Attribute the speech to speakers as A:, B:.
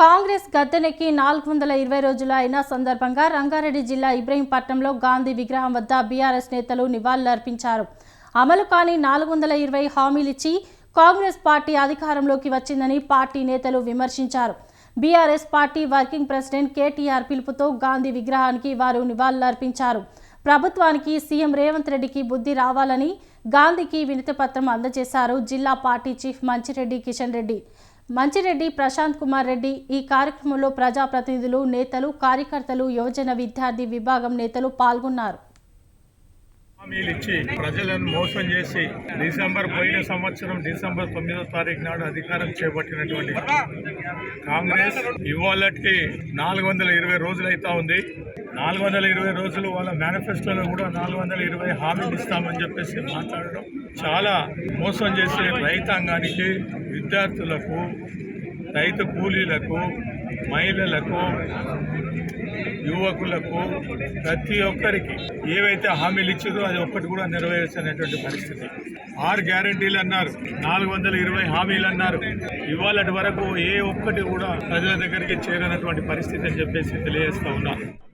A: కాంగ్రెస్ గద్దెనెక్కి నాలుగు వందల ఇరవై రోజులు అయిన సందర్భంగా రంగారెడ్డి జిల్లా ఇబ్రహీంపట్నంలో గాంధీ విగ్రహం వద్ద బీఆర్ఎస్ నేతలు నివాళులర్పించారు. అమలు కాని నాలుగు వందల ఇరవై హామీలిచ్చి కాంగ్రెస్ పార్టీ అధికారంలోకి వచ్చిందని పార్టీ నేతలు విమర్శించారు. BRS party working president KTR పిలుపుతో గాంధీ విగ్రహానికి వారు నివాళులర్పించారు. ప్రభుత్వానికి సీఎం రేవంత్ రెడ్డికి బుద్ధి రావాలని గాంధీకి వినతిపత్రం అందజేశారు జిల్లా పార్టీ చీఫ్ మంచిరెడ్డి కిషన్ రెడ్డి. మంచిరెడ్డి ప్రశాంత్ కుమార్ రెడ్డి ఈ కార్యక్రమంలో ప్రజాప్రతినిధులు నేతలు కార్యకర్తలు యువజన విద్యార్థి విభాగం నేతలు పాల్గొన్నారు.
B: ఇచ్చి ప్రజలను మోసం చేసి డిసెంబర్ పోయిన సంవత్సరం డిసెంబర్ తొమ్మిదో తారీఖు నాడు అధికారం చేపట్టినటువంటి కాంగ్రెస్ ఇవాళకి నాలుగు వందల ఇరవై రోజులు అవుతా ఉంది. నాలుగు వందల ఇరవై రోజులు వాళ్ళ మేనిఫెస్టోలో కూడా నాలుగు వందల ఇరవై హామీలు ఇస్తామని చెప్పేసి మాట్లాడడం చాలా మోసం చేసే రైతాంగానికి విద్యార్థులకు రైతు కూలీలకు మహిళలకు యువకులకు ప్రతి ఒక్కరికి ఏవైతే హామీలు ఇచ్చిందో అది ఒక్కటి కూడా నెరవేర్చనేటువంటి పరిస్థితి. ఆరు గ్యారంటీలు అన్నారు నాలుగు వందల ఇరవై హామీలు అన్నారు. ఇవాళటి వరకు ఏ ఒక్కటి కూడా ప్రజల దగ్గరికి చేరనటువంటి పరిస్థితి అని చెప్పేసి తెలియజేస్తా ఉన్నారు